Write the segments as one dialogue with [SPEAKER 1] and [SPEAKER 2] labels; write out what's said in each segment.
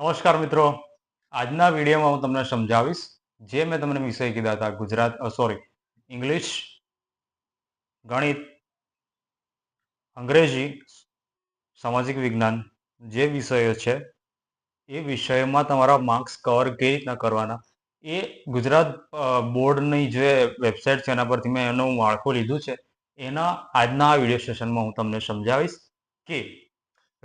[SPEAKER 1] નમસ્કાર મિત્રો. આજના વિડીયોમાં હું તમને સમજાવીશ જે મેં તમને વિષય કીધા હતા ગુજરાત સોરી ઇંગ્લિશ ગણિત, અંગ્રેજી, સામાજિક વિજ્ઞાન જે વિષયો છે એ વિષયમાં તમારા માર્ક્સ કવર કેવી રીતના કરવાના એ ગુજરાત બોર્ડની જે વેબસાઇટ છે એના પરથી મેં એનું માળખું લીધું છે. એના આજના આ વીડિયો સેશનમાં હું તમને સમજાવીશ કે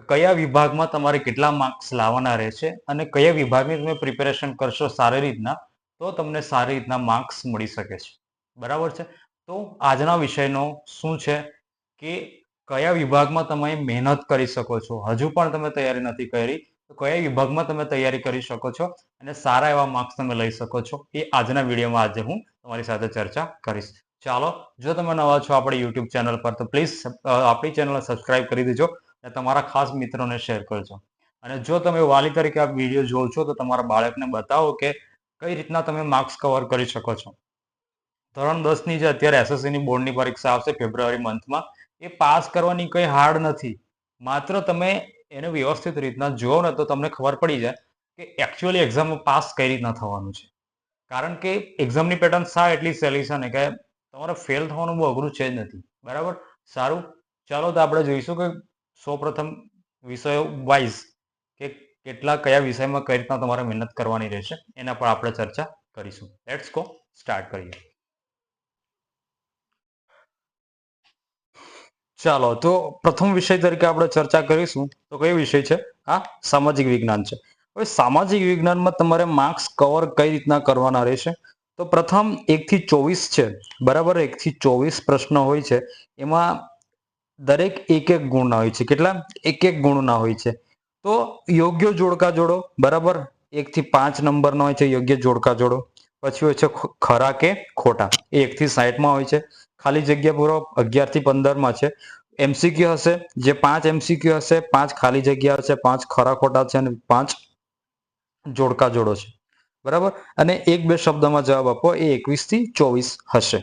[SPEAKER 1] કયા વિભાગમાં તમારે કેટલા માર્ક્સ લાવવાના રહેશે અને કયા વિભાગની તમે પ્રિપેરેશન કરશો સારી રીતના, તો તમને સારી રીતના માર્ક્સ મળી શકે છે. બરાબર છે? તો આજના વિષયનો શું છે? કે કયા વિભાગમાં તમે મહેનત કરી શકો છો? હજુ પણ તમે તૈયારી નથી કરી, તો કયા વિભાગમાં તમે તૈયારી કરી શકો છો અને સારા એવા માર્ક્સ તમે લઈ શકો છો? એ આજના વિડીયોમાં આજે હું તમારી સાથે ચર્ચા કરીશ. ચાલો, જો તમે નવા છો આપણી યુટ્યુબ ચેનલ પર, તો પ્લીઝ આપણી ચેનલ સબસ્ક્રાઇબ કરી દેજો. અને તમારા ખાસ મિત્રોને શેર કરજો. અને જો તમે વાલી તરીકે આ વીડિયો જોવો છો, તો તમારા બાળકને બતાવો કે કઈ રીતના તમે માર્ક્સ કવર કરી શકો છો. ધોરણ દસની જે અત્યારે એસએસસીની બોર્ડની પરીક્ષા આવશે ફેબ્રુઆરી મંથમાં એ પાસ કરવાની કંઈ હાર્ડ નથી. માત્ર તમે એને વ્યવસ્થિત રીતના જુઓ ને તો તમને ખબર પડી જાય કે એકચ્યુઅલી એક્ઝામમાં પાસ કઈ રીતના થવાનું છે. કારણ કે એક્ઝામની પેટર્ન શા એટલી સહેલી છે ને કે તમારે ફેલ થવાનું બહુ અઘરું છે જ નથી. બરાબર? સારું. ચાલો તો આપણે જોઈશું કે સૌપ્રથમ વિષયો વાઇઝ કે કેટલા કયા વિષયમાં કઈ રીતના તમારે મહેનત કરવાની રહેશે એના પર આપણે ચર્ચા કરીશું. લેટ્સ ગો સ્ટાર્ટ કરીએ. ચાલો, તો પ્રથમ વિષય તરીકે આપણે ચર્ચા કરીશું. તો કયો વિષય છે? આ સામાજિક વિજ્ઞાન છે. હવે સામાજિક વિજ્ઞાનમાં તમારે માર્ક્સ કવર કઈ રીતના કરવાના રહેશે? તો પ્રથમ એક થી ચોવીસ છે. બરાબર, એક થી ચોવીસ પ્રશ્ન હોય છે. એમાં દરેક એક એક ગુણના હોય છે. કેટલા? એક એક ગુણના હોય છે. તો યોગ્ય જોડકા જોડો, બરાબર? એક થી પાંચ નંબરનો હોય છે, યોગ્ય જોડકા જોડો. પછી હોય છે ખરા કે ખોટા. એ એક થી સાઠમાં હોય છે. ખાલી જગ્યા પૂરો અગિયારથી પંદરમાં છે. એમસીક્યુ હશે, જે પાંચ એમસીક્યુ હશે, પાંચ ખાલી જગ્યા હશે, પાંચ ખરા ખોટા છે અને પાંચ જોડકા જોડો છે. બરાબર? અને એક બે શબ્દમાં જવાબ આપો, એ એકવીસથી ચોવીસ હશે.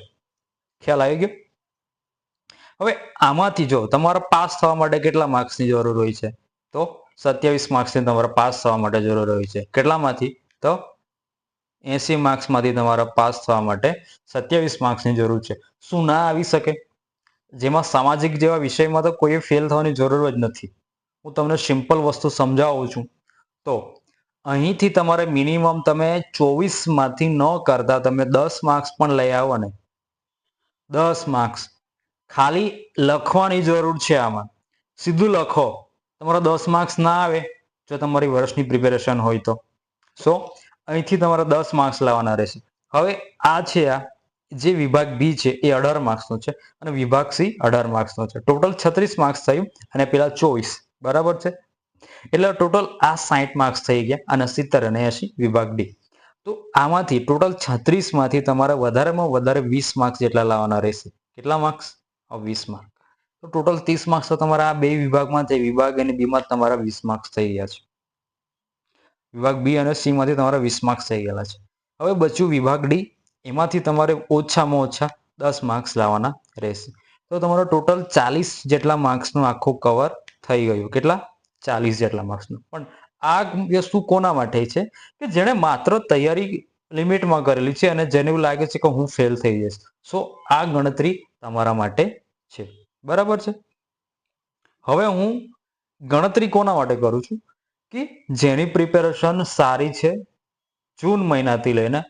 [SPEAKER 1] ખ્યાલ આવી ગયો? હવે આમાંથી જો તમારે પાસ થવા માટે કેટલા માર્ક્સની જરૂર હોય છે? તો સત્યાવીસ માર્ક્સની તમારે પાસ થવા માટે જરૂર હોય છે. કેટલામાંથી? તો એસી માર્ક્સમાંથી તમારે પાસ થવા માટે સત્યાવીસ માર્ક્સની જરૂર છે. શું ના આવી શકે? જેમાં સામાજિક જેવા વિષયમાં તો કોઈ ફેલ થવાની જરૂર જ નથી. હું તમને સિમ્પલ વસ્તુ સમજાવું છું. તો અહીંથી તમારે મિનિમમ તમે ચોવીસમાંથી ન કરતા તમે દસ માર્ક્સ પણ લઈ આવો ને. દસ માર્ક્સ. ખાલી લખવાની જરૂર છે આમાં. સીધું લખો. તમારા દસ માર્ક્સ ના આવે, જો તમારી વર્ષની પ્રિપેરેશન હોય તો. સો અહીંથી તમારે દસ માર્ક્સ લાવવાના રહેશે. હવે આ છે આ, જે વિભાગ બી છે, એ અઢાર માર્ક્સનો છે અને વિભાગ સી અઢાર માર્ક્સનો છે. ટોટલ છત્રીસ માર્ક્સ થયું અને પેલા ચોવીસ. બરાબર છે? એટલે ટોટલ આ સાઠ માર્ક્સ થઈ ગયા અને સિત્તેર અને એસી વિભાગ ડી. તો આમાંથી ટોટલ છત્રીસમાંથી તમારે વધારેમાં વધારે વીસ માર્ક્સ જેટલા લાવવાના રહેશે. કેટલા માર્ક્સ વીસ માર્ક તો ટોટલ ત્રીસ માર્ક્સ તો તમારા આ બે વિભાગમાં થઈ વિભાગ અને બીમાં તમારા વીસ માર્ક્સ થઈ ગયા છે. વિભાગ બી અને સી માંથી તમારા વીસ માર્ક્સ થઈ ગયેલા છે. હવે બચ્યું વિભાગ ડી એમાંથી તમારે ઓછામાં ઓછા દસ માર્ક્સ લાવવાના રહેશે. તો તમારો ટોટલ ચાલીસ જેટલા માર્ક્સનું આખું કવર થઈ ગયું. કેટલા? ચાલીસ જેટલા માર્ક્સનું પણ આ વસ્તુ કોના માટે છે? કે જેણે માત્ર તૈયારી લિમિટમાં કરેલી છે અને જેને એવું લાગે છે કે હું ફેલ થઈ જઈશ. સો આ ગણતરી તમારા માટે છે. બરાબર છે? હવે હું ગણતરી કોના માટે કરું છું? કે જેની પ્રિપેરેશન સારી છે જૂન મહિનાથી લઈને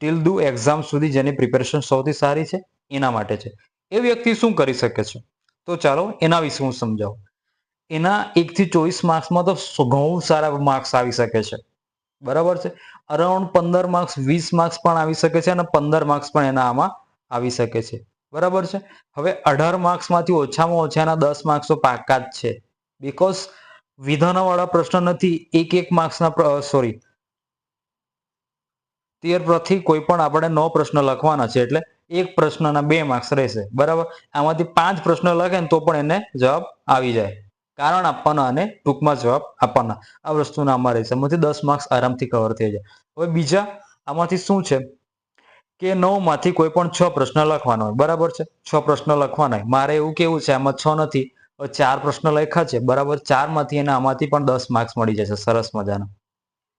[SPEAKER 1] ટીલ દુ એક્ઝામ સુધી જેની પ્રિપેરેશન સૌથી સારી છે એના માટે છે. એ વ્યક્તિ શું કરી શકે છે? તો ચાલો એના વિશે હું સમજાવું. એના એકથી ચોવીસ માર્ક્સમાં તો ઘણું સારા માર્ક્સ આવી શકે છે. બરાબર છે? અરાઉન્ડ પંદર માર્ક્સ વીસ માર્ક્સ પણ આવી શકે છે અને પંદર માર્ક્સ પણ એના આમાં આવી શકે છે. બરાબર છે? હવે અઢાર માર્ક્સમાંથી ઓછામાં ઓછા એના દસ માર્ક્સ તો પાકા જ છે. બીકોઝ વિધાનવાળા પ્રશ્ન નથી, એક એક માર્ક્સના સોરી તેર પરથી કોઈ પણ આપણે નવ પ્રશ્ન લખવાના છે એટલે એક પ્રશ્નના બે માર્ક્સ રહેશે. બરાબર? આમાંથી પાંચ પ્રશ્ન લખે ને તો પણ એને જવાબ આવી જાય. કારણ આપવાના અને ટૂંકમાં જવાબ આપવાના. આ વસ્તુના આમાં રહેશે. એમાંથી દસ માર્ક્સ આરામથી કવર થઈ જાય. હવે બીજા આમાંથી શું છે? કે નવમાંથી કોઈ પણ છ પ્રશ્ન લખવાના હોય. બરાબર છે? છ પ્રશ્ન લખવાના હોય. મારે એવું કેવું છે? આમાં છ નથી. ચાર પ્રશ્ન લખ્યા છે. બરાબર? ચારમાંથી એને આમાંથી પણ દસ માર્ક્સ મળી જશે. સરસ મજાના.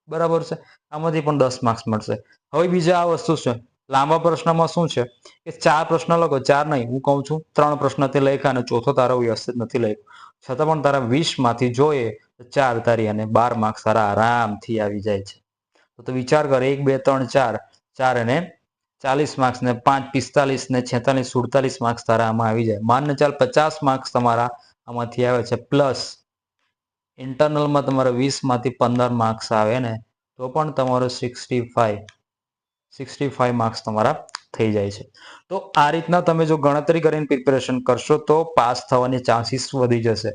[SPEAKER 1] બરાબર છે? આમાંથી પણ દસ માર્ક્સ મળશે. હવે બીજા આ વસ્તુ છે? લાંબા પ્રશ્નમાં શું છે? કે ચાર પ્રશ્ન લખો. ચાર નહીં. હું કહું છું, ત્રણ પ્રશ્નથી લખ્યા અને ચોથો તારો વ્યવસ્થિત નથી લખ્યો. છતાં પણ તારા વીસમાંથી જોઈએ તો ચાર તારી અને બાર માર્ક્સ તારા આરામથી આવી જાય છે. તો તું વિચાર કર, એક, બે, ત્રણ, ચાર ચાર અને ચાલીસ માર્ક્સ ને પાંચ, પિસ્તાલીસ ને છેતાલીસ, સુડતાલીસ માર્ક્સ તારા આમાં આવી જાય. માનને ચાલ પચાસ માર્ક્સ તમારા આમાંથી આવે છે. પ્લસ ઇન્ટરનલમાં તમારે વીસમાંથી પંદર માર્ક્સ આવે ને, તો પણ તમારો sixty five sixty five marks તમારા થઈ જાય છે. તો આ રીતના તમે જો ગણતરી કરીને પ્રિપેરેશન કરશો તો પાસ થવાની ચાન્સીસ વધી જશે.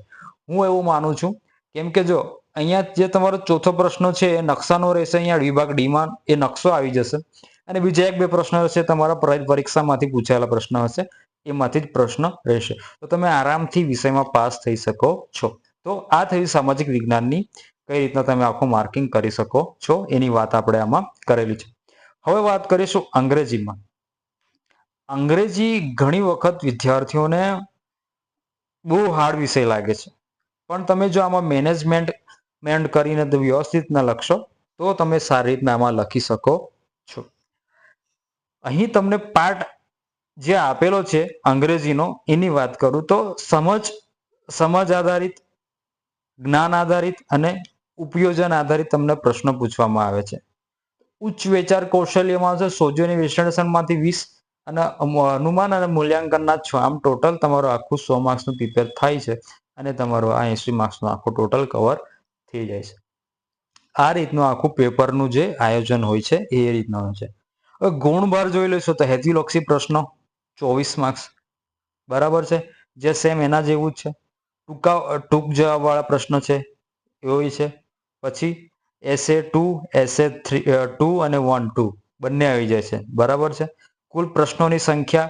[SPEAKER 1] હું એવું માનું છું, કેમ કે જો અહીંયા જે તમારો ચોથો પ્રશ્ન છે એ નકશાનો રહેશે, અહીંયા વિભાગ ડીમાં એ નકશો આવી જશે. અને બીજા એક બે પ્રશ્ન હશે, તમારા પરીક્ષામાંથી પૂછાયેલા પ્રશ્ન હશે, એમાંથી જ પ્રશ્ન રહેશે. તો તમે આરામથી વિષયમાં પાસ થઈ શકો છો. તો આ થયું સામાજિક વિજ્ઞાનની કઈ રીતના તમે આખું માર્કિંગ કરી શકો છો, એની વાત આપણે આમાં કરેલી છે. હવે વાત કરીશું અંગ્રેજીમાં. અંગ્રેજી ઘણી વખત વિદ્યાર્થીઓને બહુ હાર્ડ વિષય લાગે છે. પણ તમે જો આમાં મેનેજમેન્ટ મેન્ડ કરીને વ્યવસ્થિત ના લખશો, તો તમે સારી રીતના આમાં લખી શકો છો. અહીં તમને પાઠ જે આપેલો છે અંગ્રેજીનો, એની વાત કરું તો સમજ સમજ આધારિત, જ્ઞાન આધારિત અને ઉપયોજન આધારિત તમને પ્રશ્ન પૂછવામાં આવે છે. ઉચ્ચ વિચાર કૌશલ્યમાં છે સોજોની વિશ્લેષણમાંથી વીસ અને અનુમાન અને મૂલ્યાંકનના છ આમ ટોટલ તમારું આખું સો માર્ક્સનું પ્રિપેર થાય છે અને તમારું આ એસી માર્ક્સનું આખું ટોટલ કવર થઈ જાય છે. આ રીતનું આખું પેપરનું જે આયોજન હોય છે એ રીતના હોય છે. હવે ગુણભાર જોઈ લઈશું તો હેતિલોક્ષી પ્રશ્નો ચોવીસ માર્ક્સ બરાબર છે? જે સેમ એના જેવું જ છે. ટૂંકા, ટૂંક જવાબવાળા પ્રશ્ન છે, એવો છે. પછી essay two essay three two અને વન ટુ બંને આવી જાય છે. બરાબર છે? કુલ પ્રશ્નોની સંખ્યા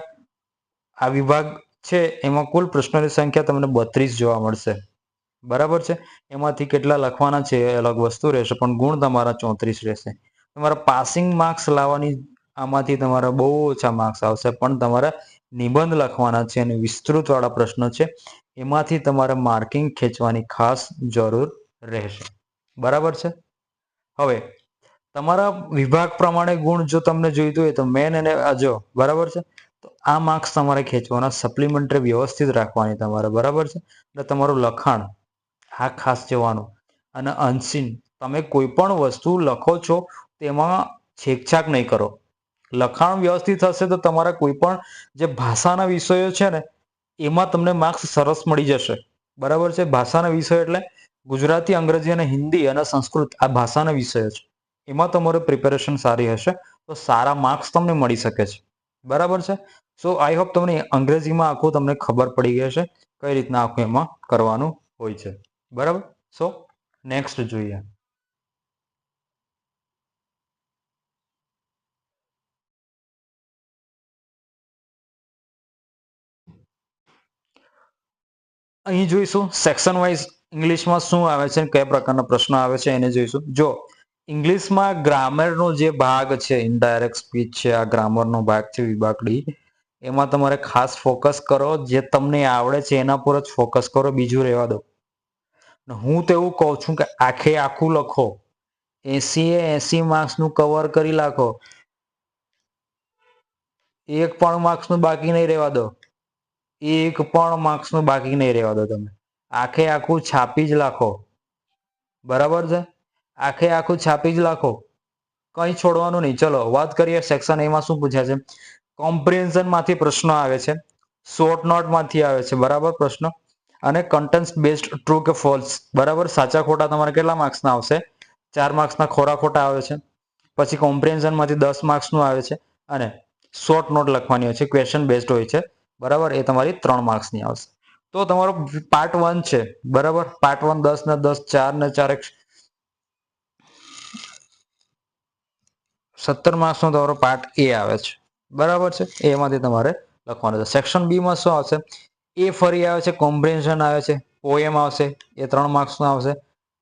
[SPEAKER 1] આ વિભાગ છે, એમાં કુલ પ્રશ્નોની સંખ્યા તમને બત્રીસ જોવા મળશે. બરાબર છે? એમાંથી કેટલા લખવાના છે એ અલગ વસ્તુ રહેશે, પણ ગુણ તમારા ચોત્રીસ રહેશે. તમારા પાસિંગ માર્ક્સ લાવવાની આમાંથી તમારા બહુ ઓછા માર્ક્સ આવશે, પણ તમારા નિબંધ લખવાના છે અને વિસ્તૃત વાળા પ્રશ્નો છે, એમાંથી તમારે માર્કિંગ ખેંચવાની ખાસ જરૂર રહેશે. બરાબર છે? હવે તમારા વિભાગ પ્રમાણે ગુણ જો તમને જોઈતું હોય તો મેન અને જો, બરાબર છે? તો આ માર્ક્સ તમારે ખેંચવાના સપ્લિમેન્ટરી વ્યવસ્થિત રાખવાની તમારે, બરાબર છે? એટલે તમારું લખાણ, આ ખાસ જોવાનું. અને અનસીન તમે કોઈ પણ વસ્તુ લખો છો, તેમાં છેકછાક નહીં કરો. લખાણ વ્યવસ્થિત હશે તો તમારા કોઈ પણ જે ભાષાના વિષયો છે ને, એમાં તમને માર્ક્સ સરસ મળી જશે. બરાબર છે? ભાષાના વિષય એટલે ગુજરાતી, અંગ્રેજી અને હિન્દી અને સંસ્કૃત આ ભાષાના વિષયો છે. એમાં તમારું પ્રિપેરેશન સારી હશે, તો સારા માર્ક્સ તમને મળી શકે છે. બરાબર છે? સો આઈ હોપ તમને અંગ્રેજીમાં આખું તમને ખબર પડી ગઈ હશે, કઈ રીતના આખું એમાં કરવાનું હોય છે. બરાબર? સો નેક્સ્ટ જોઈએ. અહીં જોઈશું સેક્શન વાઇઝ ઇંગ્લિશમાં શું આવે છે, કયા પ્રકારના પ્રશ્નો આવે છે, એને જોઈશું. જો ઇંગ્લિશમાં ગ્રામરનો જે ભાગ છે ઇનડાયરેક્ટ સ્પીચ છે, આ ગ્રામરનો ભાગ છે, વિભાગડી, એમાં તમારે ખાસ ફોકસ કરો. જે તમને આવડે છે, એના પર જ ફોકસ કરો, બીજું રહેવા દો. હું તો એવું કહું છું કે આખે આખું લખો. એસી એ એસી માર્ક્સનું કવર કરી નાખો. એક પણ માર્ક્સનું બાકી નહીં રહેવા દો. એક પણ માર્ક્સનું બાકી નહીં રહેવા દો તમે. આખે આખું છાપી જ લાખો. બરાબર છે? આખે આખું છાપી જ લાખો. કંઈ છોડવાનું નહીં. ચલો, વાત કરીએ સેક્શન એમાં શું પૂછ્યા છે. કોમ્પ્રિહેન્શનમાંથી પ્રશ્નો આવે છે. શોર્ટ નોટમાંથી આવે છે. બરાબર પ્રશ્ન? અને કન્ટેન્સ બેસ્ડ ટ્રુ કે ફોલ્સ બરાબર? સાચા ખોટા તમારે કેટલા માર્ક્સના આવશે? ચાર માર્ક્સના ખોરા ખોટા આવે છે. પછી કોમ્પ્રિહેન્શનમાંથી દસ માર્ક્સનું આવે છે. અને શોર્ટ નોટ લખવાની હોય છે. ક્વેશ્ચન બેસ્ડ હોય છે. બરાબર? એ તમારી ત્રણ માર્ક્સની આવશે. તો તમારો પાર્ટ વન છે. બરાબર? પાર્ટ વન દસ ને દસ, ચાર ને ચાર, એક સત્તર માર્ક્સનો તમારો પાર્ટ એ આવે છે. બરાબર છે? એમાંથી તમારે લખવાનું છે. સેક્શન બીમાં શું આવશે? એ ફરી આવે છે કોમ્પ્રિહેન્શન આવે છે પોએમ આવશે, એ ત્રણ માર્ક્સનું આવશે.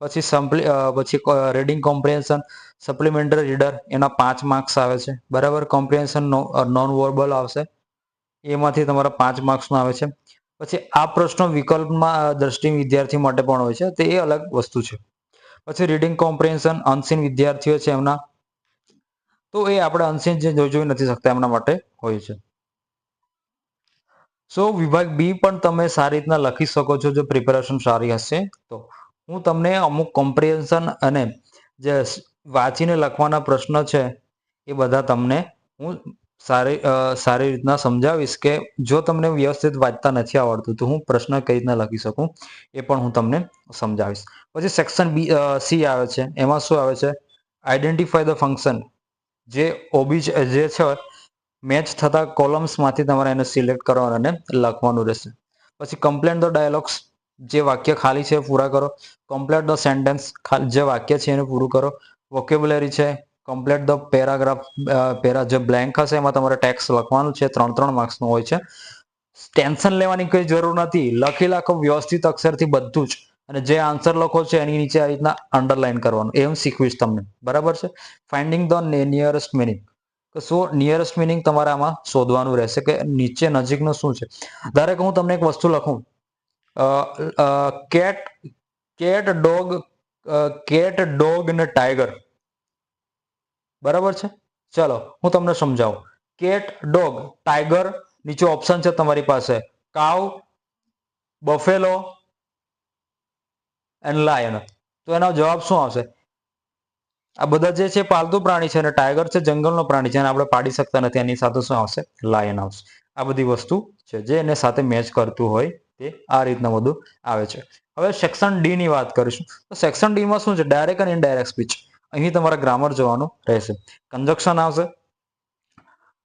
[SPEAKER 1] પછી સમ્પલી પછી રીડિંગ કોમ્પ્રિહેન્શન સપ્લિમેન્ટરી રીડર એના પાંચ માર્ક્સ આવે છે. બરાબર? કોમ્પ્રિહેન્શન નોન વર્બલ આવશે. એમાંથી તમારા પાંચ માર્ક્સનો આવે છે. પછી આ પ્રશ્નો વિકલ્પમાં દ્રષ્ટિ વિદ્યાર્થી માટે પણ હોય છે. તે અલગ વસ્તુ છે. પછી રીડિંગ કોમ્પ્રિહેન્શન અનસીન વિદ્યાર્થીઓ છે એમના. તો એ આપણે અનસીન જે જોઈ નથી શકતા એમના માટે હોય છે. સો વિભાગ બી પણ તમે સારી રીતના લખી શકો છો, જો પ્રિપેરેશન સારી હશે તો. હું તમને અમુક કોમ્પ્રિહેન્શન અને જે વાંચીને લખવાના પ્રશ્ન છે એ બધા તમને હું સારી સારી રીતના સમજાવીશ કે જો તમને વ્યવસ્થિત વાંચતા નથી આવડતું, તો હું પ્રશ્ન કઈ રીતના લખી શકું એ પણ હું તમને સમજાવીશ. પછી સેક્શન બી સી આવે છે. એમાં શું આવે છે? આઈડેન્ટિફાય ધ ફંક્શન જે ઓબી જે છે મેચ થતા કોલમ્સમાંથી તમારે એને સિલેક્ટ કરવાનું અને લખવાનું રહેશે. પછી કમ્પ્લેન ધ ડાયલોગ્સ જે વાક્ય ખાલી છે પૂરા કરો. કમ્પ્લેટ ધ સેન્ટેન્સ જે વાક્ય છે એને પૂરું કરો. વોકેબ્યુલરી છે કમ્પ્લેટ ધ પેરાગ્રાફ પેરા જે બ્લેન્ક હશે એમાં તમારે ટેક્સ લખવાનું છે, ત્રણ ત્રણ માર્ક્સનું હોય છે. ટેન્શન લેવાની કોઈ જરૂર નથી. લખી લાખો, વ્યવસ્થિત અક્ષરથી બધું જ. અને જે આન્સર લખો છે એની નીચે આ રીતના અંડરલાઈન કરવાનું એમ શીખવીશ તમને. બરાબર છે? ફાઇન્ડિંગ ધ નિયરેસ્ટ મિનિંગ કે શું નિયરેસ્ટ મિનિંગ તમારે આમાં શોધવાનું રહેશે કે નીચે નજીકનું શું છે? ધારે કે હું તમને એક વસ્તુ લખું. Cat cat dog cat dog ને ટાઈગર બરાબર છે? ચલો, હું તમને સમજાવું. કેટ ડોગ ટાઈગર નીચે ઓપ્શન છે તમારી પાસે. કાવ બફેલો એન્ડ લાયન તો એનો જવાબ શું આવશે? આ બધા જે છે પાલતુ પ્રાણી છે અને ટાઈગર છે, જંગલનો પ્રાણી છે, અને આપણે પાડી શકતા નથી. એની સાથે શું આવશે? લાયન આવશે. આ બધી વસ્તુ છે જે એને સાથે મેચ કરતું હોય તે આ રીતના બધું આવે છે. હવે સેક્શન ડી ની વાત કરીશું. તો સેક્શન ડી માં શું છે? ડાયરેક્ટ અને ઇનડાયરેક્ટ સ્પીચ અહીં તમારે ગ્રામર જોવાનું રહેશે. કન્જક્શન આવશે.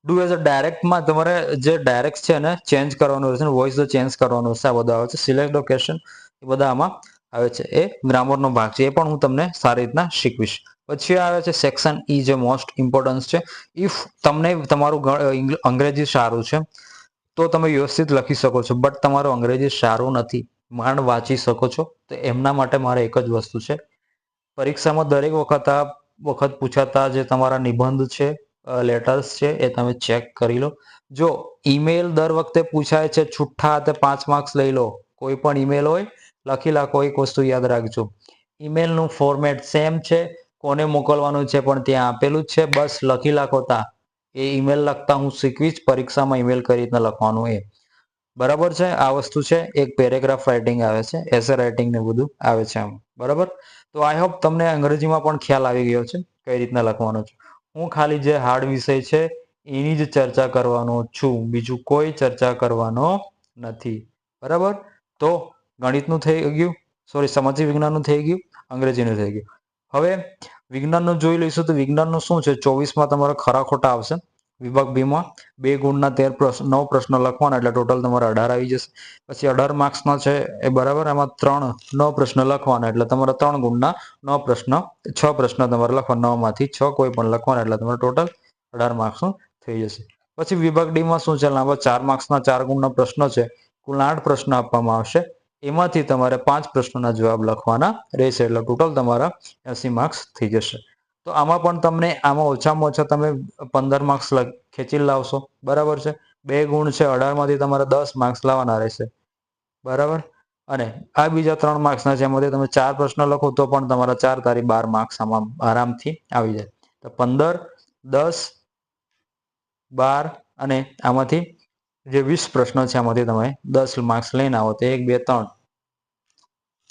[SPEAKER 1] ડુ એઝ અ ડાયરેક્ટમાં તમારે જે ડાયરેક્ટ છે એને ચેન્જ કરવાનું રહેશે વોઇસ ચેન્જ કરવાનું રહેશે. આ બધા આવે છે. સિલેક્ટ લોકેશન એ બધા આમાં આવે છે એ ગ્રામરનો ભાગ છે. એ પણ હું તમને સારી રીતના શીખવીશ. પછી આવે છે સેક્શન ઈ જે મોસ્ટ ઇમ્પોર્ટન્સ છે. ઇફ તમને તમારું અંગ્રેજી સારું છે, તો તમે વ્યવસ્થિત લખી શકો છો. બટ તમારું અંગ્રેજી સારું નથી, માંડ વાંચી શકો છો. તો એમના માટે મારે એક જ વસ્તુ છે. પરીક્ષામાં દરેક વખત આ વખત પૂછાતા જે તમારા નિબંધ છે લેટર્સ છે, એ તમે ચેક કરી લો. જો ઈમેલ દર વખતે પૂછાય છે છુઠ્ઠા તે પાંચ માર્ક્સ લઈ લો, કોઈ પણ ઈમેલ હોય લખી લાખો, એક વસ્તુ યાદ રાખજો. ઈમેલનું ફોર્મેટ સેમ છે, કોને મોકલવાનું છે પણ ત્યાં આપેલું જ છે. બસ લખી લાખો તા એ ઈમેલ લખતા હું શીખવીશ, પરીક્ષામાં ઈમેલ કઈ રીતના લખવાનું એ. બરાબર છે? આ વસ્તુ છે. એક પેરેગ્રાફ રાઇટિંગ આવે છે. એસે રાઇટિંગ ને બધું આવે છે આમ. બરાબર? તો આઈ હોપ તમને અંગ્રેજીમાં પણ ખ્યાલ આવી ગયો છે કઈ રીતના લખવાનો છે. હું ખાલી જે હાર્ડ વિષય છે એની જ ચર્ચા કરવાનો છું. બીજું કોઈ ચર્ચા કરવાનો નથી. બરાબર? તો ગણિતનું થઈ ગયું. સોરી સામાજિક વિજ્ઞાનનું થઈ ગયું. અંગ્રેજીનું થઈ ગયું. હવે વિજ્ઞાનનું જોઈ લઈશું તો વિજ્ઞાનનું શું છે? ચોવીસમાં તમારા ખરા ખોટા આવશે. વિભાગ બીમાં બે ગુણના તેર પ્રશ્ન નવ પ્રશ્ન લખવાના એટલે ટોટલ તમારે અઢાર આવી જશે. પછી અઢાર માર્ક્સના છે એ બરાબર, એમાં ત્રણ, નવ પ્રશ્ન લખવાના એટલે તમારા ત્રણ ગુણના નવ પ્રશ્ન, છ પ્રશ્ન તમારે લખવાના. નવમાંથી છ કોઈ પણ લખવાના એટલે તમારે ટોટલ અઢાર માર્ક્સનું થઈ જશે. પછી વિભાગ ડીમાં શું છે? લાંબા ચાર માર્ક્સના ચાર ગુણના પ્રશ્નો છે. કુલ આઠ પ્રશ્ન આપવામાં આવશે. એમાંથી તમારે પાંચ પ્રશ્નોના જવાબ લખવાના રહેશે. એટલે ટોટલ તમારા એસી માર્ક્સ થઈ જશે. તો આમાં પણ તમને આમાં ઓછામાં ઓછા તમે પંદર માર્ક્સ ખેંચી લાવશો. બરાબર છે? બે ગુણ છે અઢારમાંથી તમારે દસ માર્ક્સ લાવવાના રહેશે. બરાબર? અને આ બીજા ત્રણ માર્ક્સના છે, એમાંથી તમે ચાર પ્રશ્ન લખો તો પણ તમારા ચાર તારી બાર માર્ક્સ આમાં આરામથી આવી જાય. તો પંદર, દસ, બાર અને આમાંથી જે વીસ પ્રશ્નો છે, આમાંથી તમે દસ માર્ક્સ લઈને આવો. તો એક, બે, ત્રણ.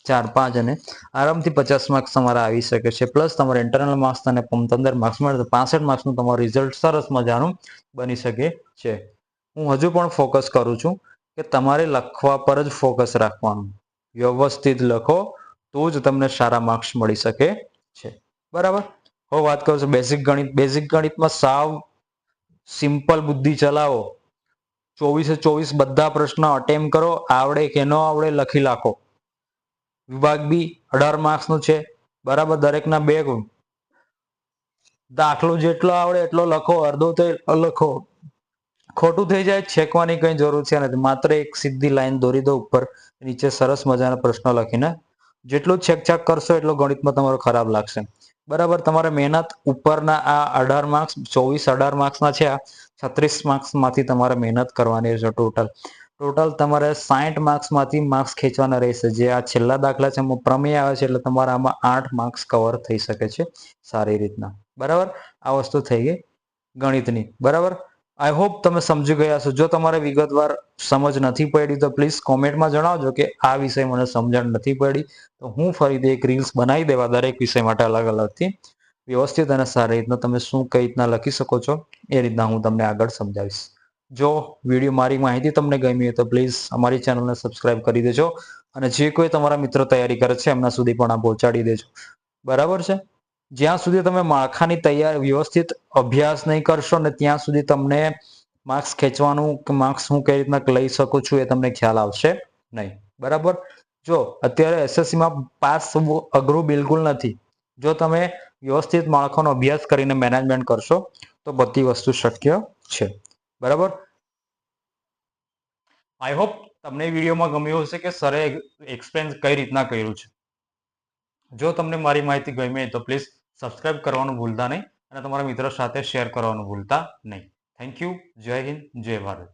[SPEAKER 1] ચાર, પાંચ અને આરામથી પચાસ માર્ક્સ તમારા આવી શકે છે. પ્લસ તમારે ઇન્ટરનલ માર્ક્સ અને પંદર માર્ક્સ મળે તો પાસઠ માર્ક્સનું તમારું રિઝલ્ટ સરસ મજાનું બની શકે છે. હું હજુ પણ ફોકસ કરું છું કે તમારે લખવા પર જ ફોકસ રાખવાનું. વ્યવસ્થિત લખો તો જ તમને સારા માર્ક્સ મળી શકે છે. બરાબર? હવે વાત કરું છું બેઝિક ગણિત. બેઝિક ગણિતમાં સાવ સિમ્પલ બુદ્ધિ ચલાવો. ચોવીસે ચોવીસ બધા પ્રશ્ન અટેમ્પ કરો. આવડે કે ન આવડે લખી લાખો. વિભાગ બી અઢાર માર્ક્સનું છે. બરાબર, દરેકના બે ગુણ. દાખલો જેટલો આવડે એટલો લખો, અડધો તે લખો. ખોટું થઈ જાય, છેકવાની કઈ જરૂર છે નથી. માત્ર એક સીધી લાઈન દોરી દો ઉપર, નીચે સરસ મજાના પ્રશ્નો લખીને. જેટલું છેકછાક કરશો એટલો ગણિતમાં તમારો ખરાબ લાગશે. બરાબર, તમારે મહેનત ઉપરના આ અઢાર માર્ક્સ ચોવીસ અઢાર માર્ક્સના છે આ, છત્રીસ માર્ક્સમાંથી તમારે મહેનત કરવાની છે ટોટલ ટોટલ તમારે સાઠ માર્ક્સમાંથી માર્ક્સ ખેંચવાના રહેશે. જે આ છેલ્લા દાખલા છે, એમાં પ્રમેય આવે છે, એટલે તમારા આમાં આઠ માર્ક્સ કવર થઈ શકે છે સારી રીતના. બરાબર? આ વસ્તુ થઈ ગઈ ગણિતની. બરાબર? આઈ હોપ તમે સમજી ગયા છો જો તમારે વિગતવાર સમજ નથી પડી, તો પ્લીઝ કોમેન્ટમાં જણાવજો કે આ વિષય મને સમજણ નથી પડી. તો હું ફરીથી એક રીલ્સ બનાવી દેવા દરેક વિષય માટે અલગ અલગથી. વ્યવસ્થિત અને સારી રીતના તમે શું કઈ રીતના લખી શકો છો, એ રીતના હું તમને આગળ સમજાવીશ. જો વીડિયો મારી માહિતી તમને ગમી હોય તો પ્લીઝ અમારી ચેનલને સબસ્ક્રાઇબ કરી દેજો અને જે કોઈ તમારા મિત્રો તૈયારી કરે છે એમના સુધી પણ આ પહોંચાડી દેજો. બરાબર છે? જ્યાં સુધી તમે માળખાની તૈયાર વ્યવસ્થિત અભ્યાસ નહીં કરશો ને ત્યાં સુધી તમને માર્ક્સ ખેંચવાનું કે માર્ક્સ હું કઈ રીતના લઈ શકું છું એ તમને ખ્યાલ આવશે નહીં. બરાબર? જો અત્યારે એસએસસીમાં પાસ અઘરું બિલકુલ નથી. જો તમે વ્યવસ્થિત માળખાનો અભ્યાસ કરીને મેનેજમેન્ટ કરશો તો બધી વસ્તુ શક્ય છે. બરાબર? આઈ હોપ તમને વિડીયોમાં ગમ્યું હશે કે સરે એક્સપ્લેન કઈ રીતના કર્યું છે. જો તમને મારી માહિતી ગમી તો પ્લીઝ સબસ્ક્રાઇબ કરવાનું ભૂલતા નહીં અને તમારા મિત્રો સાથે શેર કરવાનું ભૂલતા નહીં. થેન્ક યુ જય હિન્દ, જય ભારત.